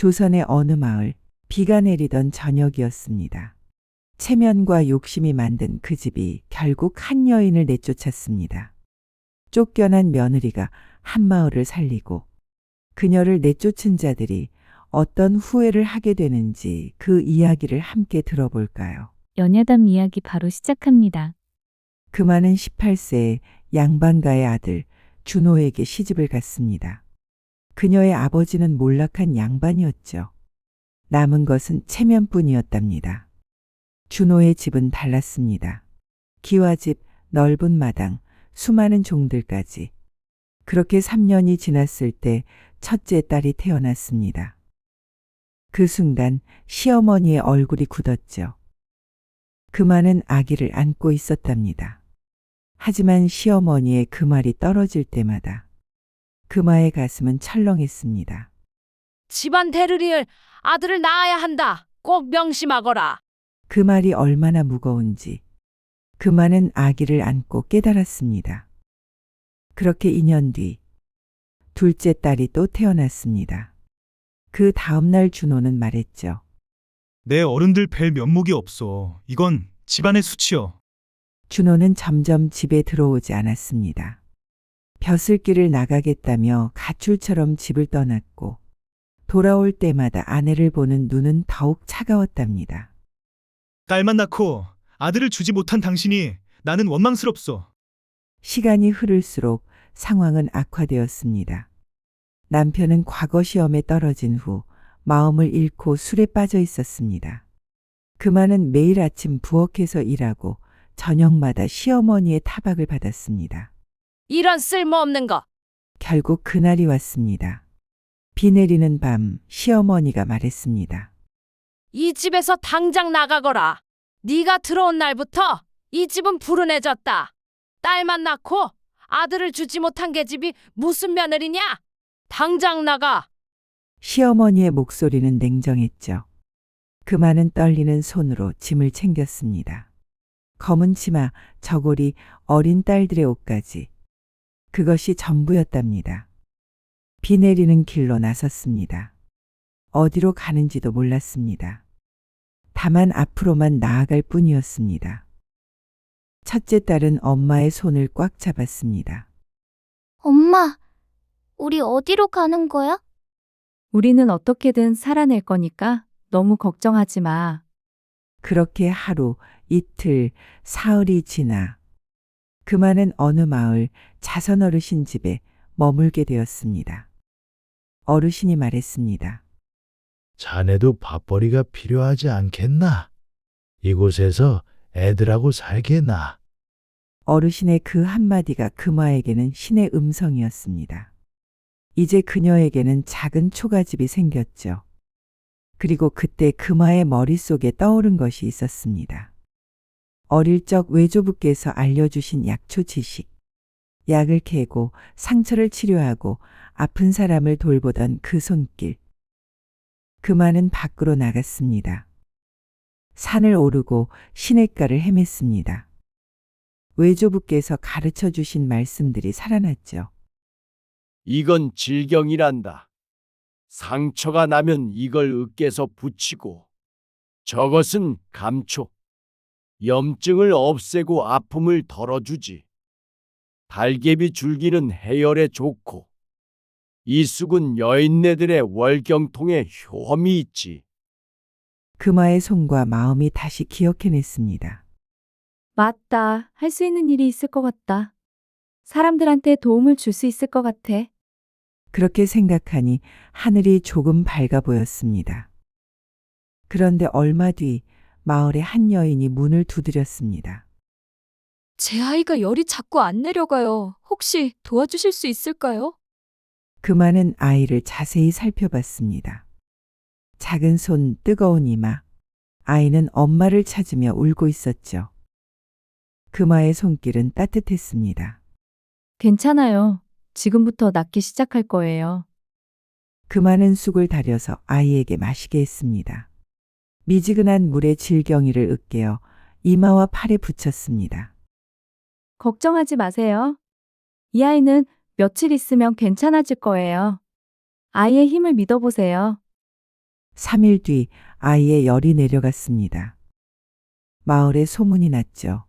조선의 어느 마을, 비가 내리던 저녁이었습니다. 체면과 욕심이 만든 그 집이 결국 한 여인을 내쫓았습니다. 쫓겨난 며느리가 한 마을을 살리고 그녀를 내쫓은 자들이 어떤 후회를 하게 되는지 그 이야기를 함께 들어볼까요? 연야담 이야기 바로 시작합니다. 그만은 18세의 양반가의 아들 준호에게 시집을 갔습니다. 그녀의 아버지는 몰락한 양반이었죠. 남은 것은 체면뿐이었답니다. 준호의 집은 달랐습니다. 기와집, 넓은 마당, 수많은 종들까지. 그렇게 3년이 지났을 때 첫째 딸이 태어났습니다. 그 순간 시어머니의 얼굴이 굳었죠. 그만은 아기를 안고 있었답니다. 하지만 시어머니의 그 말이 떨어질 때마다 그마의 가슴은 철렁했습니다. 집안 대르리을 아들을 낳아야 한다. 꼭 명심하거라. 그 말이 얼마나 무거운지 그마는 아기를 안고 깨달았습니다. 그렇게 2년 뒤 둘째 딸이 또 태어났습니다. 그 다음 날 준호는 말했죠. 내 어른들 뵐 면목이 없어. 이건 집안의 수치여. 준호는 점점 집에 들어오지 않았습니다. 벼슬길을 나가겠다며 가출처럼 집을 떠났고 돌아올 때마다 아내를 보는 눈은 더욱 차가웠답니다. 딸만 낳고 아들을 주지 못한 당신이 나는 원망스럽소. 시간이 흐를수록 상황은 악화되었습니다. 남편은 과거 시험에 떨어진 후 마음을 잃고 술에 빠져 있었습니다. 그만은 매일 아침 부엌에서 일하고 저녁마다 시어머니의 타박을 받았습니다. 이런 쓸모없는 거. 결국 그날이 왔습니다. 비 내리는 밤 시어머니가 말했습니다. 이 집에서 당장 나가거라. 네가 들어온 날부터 이 집은 불운해졌다. 딸만 낳고 아들을 주지 못한 계집이 무슨 며느리냐? 당장 나가. 시어머니의 목소리는 냉정했죠. 그만은 떨리는 손으로 짐을 챙겼습니다. 검은 치마, 저고리, 어린 딸들의 옷까지. 그것이 전부였답니다. 비 내리는 길로 나섰습니다. 어디로 가는지도 몰랐습니다. 다만 앞으로만 나아갈 뿐이었습니다. 첫째 딸은 엄마의 손을 꽉 잡았습니다. 엄마, 우리 어디로 가는 거야? 우리는 어떻게든 살아낼 거니까 너무 걱정하지 마. 그렇게 하루, 이틀, 사흘이 지나 그만은 어느 마을 자선 어르신 집에 머물게 되었습니다. 어르신이 말했습니다. 자네도 밥벌이가 필요하지 않겠나? 이곳에서 애들하고 살게나. 어르신의 그 한마디가 금화에게는 신의 음성이었습니다. 이제 그녀에게는 작은 초가집이 생겼죠. 그리고 그때 금화의 머릿속에 떠오른 것이 있었습니다. 어릴 적 외조부께서 알려주신 약초 지식. 약을 캐고 상처를 치료하고 아픈 사람을 돌보던 그 손길. 그만은 밖으로 나갔습니다. 산을 오르고 시냇가를 헤맸습니다. 외조부께서 가르쳐 주신 말씀들이 살아났죠. 이건 질경이란다. 상처가 나면 이걸 으깨서 붙이고 저것은 감초. 염증을 없애고 아픔을 덜어주지. 달개비 줄기는 해열에 좋고 이 쑥은 여인네들의 월경통에 효험이 있지. 금화의 손과 마음이 다시 기억해냈습니다. 맞다. 할 수 있는 일이 있을 것 같다. 사람들한테 도움을 줄 수 있을 것 같아. 그렇게 생각하니 하늘이 조금 밝아 보였습니다. 그런데 얼마 뒤 마을의 한 여인이 문을 두드렸습니다. 제 아이가 열이 자꾸 안 내려가요. 혹시 도와주실 수 있을까요? 그만은 아이를 자세히 살펴봤습니다. 작은 손, 뜨거운 이마. 아이는 엄마를 찾으며 울고 있었죠. 금화의 손길은 따뜻했습니다. 괜찮아요. 지금부터 낫기 시작할 거예요. 그만은 쑥을 다려서 아이에게 마시게 했습니다. 미지근한 물에 질경이를 으깨어 이마와 팔에 붙였습니다. 걱정하지 마세요. 이 아이는 며칠 있으면 괜찮아질 거예요. 아이의 힘을 믿어보세요. 3일 뒤 아이의 열이 내려갔습니다. 마을에 소문이 났죠.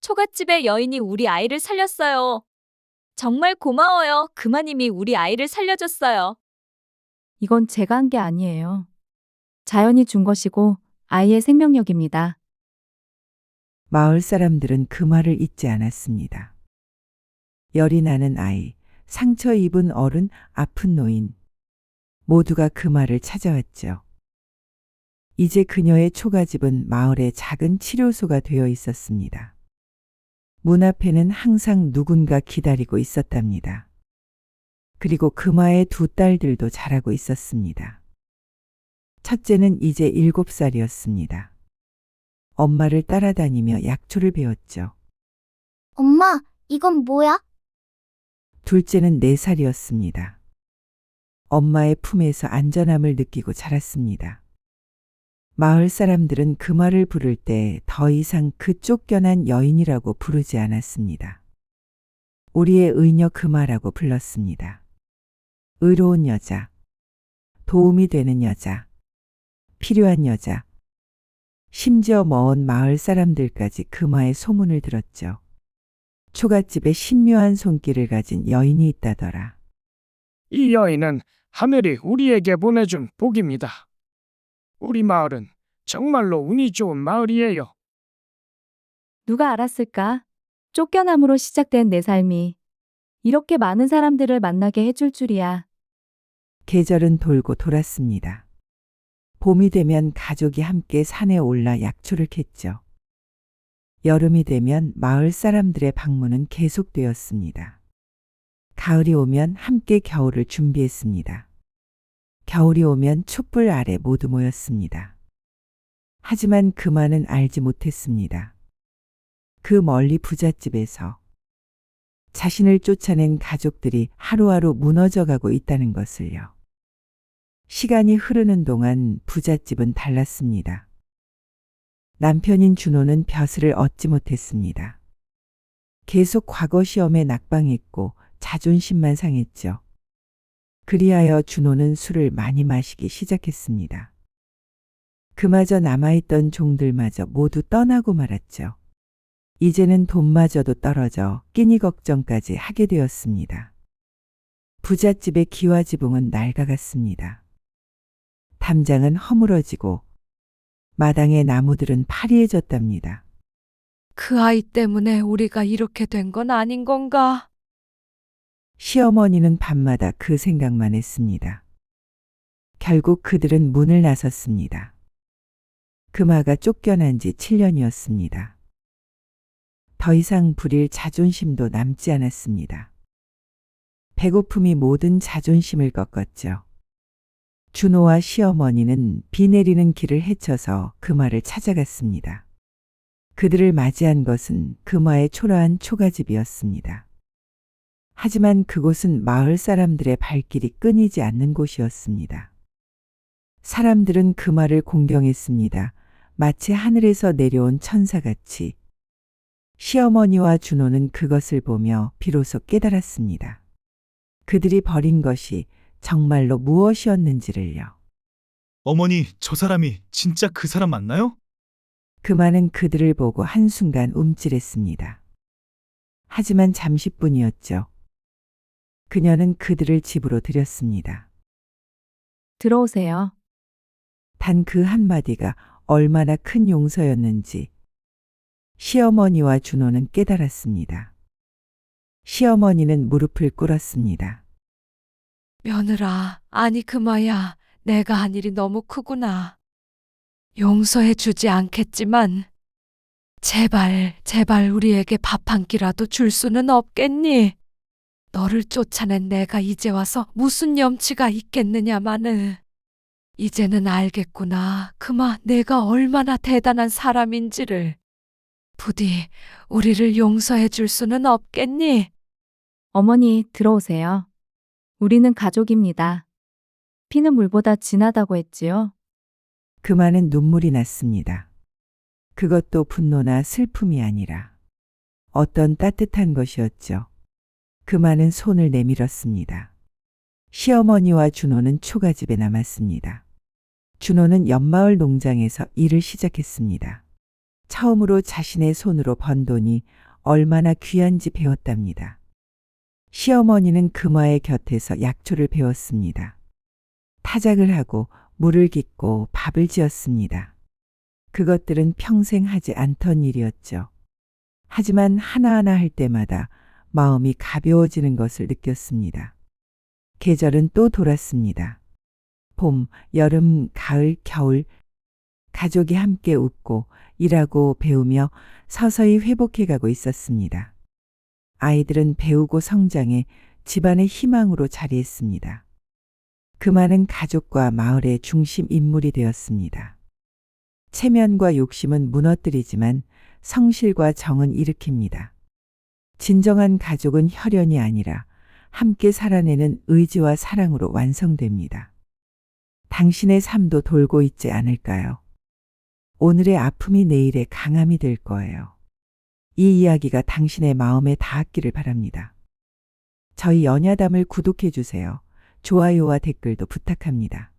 초가집의 여인이 우리 아이를 살렸어요. 정말 고마워요. 그마님이 우리 아이를 살려줬어요. 이건 제가 한 게 아니에요. 자연이 준 것이고 아이의 생명력입니다. 마을 사람들은 그 말을 잊지 않았습니다. 열이 나는 아이, 상처 입은 어른, 아픈 노인. 모두가 그 말을 찾아왔죠. 이제 그녀의 초가집은 마을의 작은 치료소가 되어 있었습니다. 문 앞에는 항상 누군가 기다리고 있었답니다. 그리고 금화의 두 딸들도 자라고 있었습니다. 첫째는 이제 일곱 살이었습니다. 엄마를 따라다니며 약초를 배웠죠. 엄마, 이건 뭐야? 둘째는 네 살이었습니다. 엄마의 품에서 안전함을 느끼고 자랐습니다. 마을 사람들은 그 말을 부를 때 더 이상 그 쫓겨난 여인이라고 부르지 않았습니다. 우리의 의녀 금화라고 불렀습니다. 의로운 여자, 도움이 되는 여자, 필요한 여자, 심지어 먼 마을 사람들까지 금화의 소문을 들었죠. 초가집에 신묘한 손길을 가진 여인이 있다더라. 이 여인은 하늘이 우리에게 보내준 복입니다. 우리 마을은 정말로 운이 좋은 마을이에요. 누가 알았을까? 쫓겨남으로 시작된 내 삶이 이렇게 많은 사람들을 만나게 해줄 줄이야. 계절은 돌고 돌았습니다. 봄이 되면 가족이 함께 산에 올라 약초를 캤죠. 여름이 되면 마을 사람들의 방문은 계속되었습니다. 가을이 오면 함께 겨울을 준비했습니다. 겨울이 오면 촛불 아래 모두 모였습니다. 하지만 그만은 알지 못했습니다. 그 멀리 부잣집에서 자신을 쫓아낸 가족들이 하루하루 무너져가고 있다는 것을요. 시간이 흐르는 동안 부잣집은 달랐습니다. 남편인 준호는 벼슬을 얻지 못했습니다. 계속 과거 시험에 낙방했고 자존심만 상했죠. 그리하여 준호는 술을 많이 마시기 시작했습니다. 그마저 남아있던 종들마저 모두 떠나고 말았죠. 이제는 돈마저도 떨어져 끼니 걱정까지 하게 되었습니다. 부잣집의 기와지붕은 낡아갔습니다. 담장은 허물어지고 마당의 나무들은 파리해졌답니다. 그 아이 때문에 우리가 이렇게 된 건 아닌 건가? 시어머니는 밤마다 그 생각만 했습니다. 결국 그들은 문을 나섰습니다. 금아가 쫓겨난 지 7년이었습니다. 더 이상 부릴 자존심도 남지 않았습니다. 배고픔이 모든 자존심을 꺾었죠. 준호와 시어머니는 비 내리는 길을 헤쳐서 금아를 찾아갔습니다. 그들을 맞이한 것은 금화의 초라한 초가집이었습니다. 하지만 그곳은 마을 사람들의 발길이 끊이지 않는 곳이었습니다. 사람들은 금화를 공경했습니다. 마치 하늘에서 내려온 천사같이. 시어머니와 준호는 그것을 보며 비로소 깨달았습니다. 그들이 버린 것이 정말로 무엇이었는지를요. 어머니, 저 사람이 진짜 그 사람 맞나요? 그만은 그들을 보고 한순간 움찔했습니다. 하지만 잠시뿐이었죠. 그녀는 그들을 집으로 들였습니다. 들어오세요. 단 그 한마디가 얼마나 큰 용서였는지 시어머니와 준호는 깨달았습니다. 시어머니는 무릎을 꿇었습니다. 며느라, 아니 그마야, 내가 한 일이 너무 크구나. 용서해 주지 않겠지만, 제발, 제발 우리에게 밥 한 끼라도 줄 수는 없겠니? 너를 쫓아낸 내가 이제 와서 무슨 염치가 있겠느냐마는. 이제는 알겠구나. 그마 내가 얼마나 대단한 사람인지를. 부디 우리를 용서해 줄 수는 없겠니? 어머니, 들어오세요. 우리는 가족입니다. 피는 물보다 진하다고 했지요. 그만은 눈물이 났습니다. 그것도 분노나 슬픔이 아니라 어떤 따뜻한 것이었죠. 그만은 손을 내밀었습니다. 시어머니와 준호는 초가집에 남았습니다. 준호는 옆마을 농장에서 일을 시작했습니다. 처음으로 자신의 손으로 번 돈이 얼마나 귀한지 배웠답니다. 시어머니는 금화의 곁에서 약초를 배웠습니다. 타작을 하고 물을 깃고 밥을 지었습니다. 그것들은 평생 하지 않던 일이었죠. 하지만 하나하나 할 때마다 마음이 가벼워지는 것을 느꼈습니다. 계절은 또 돌았습니다. 봄, 여름, 가을, 겨울. 가족이 함께 웃고 일하고 배우며 서서히 회복해 가고 있었습니다. 아이들은 배우고 성장해 집안의 희망으로 자리했습니다. 그만은 가족과 마을의 중심 인물이 되었습니다. 체면과 욕심은 무너뜨리지만 성실과 정은 일으킵니다. 진정한 가족은 혈연이 아니라 함께 살아내는 의지와 사랑으로 완성됩니다. 당신의 삶도 돌고 있지 않을까요? 오늘의 아픔이 내일의 강함이 될 거예요. 이 이야기가 당신의 마음에 닿았기를 바랍니다. 저희 연야담을 구독해 주세요. 좋아요와 댓글도 부탁합니다.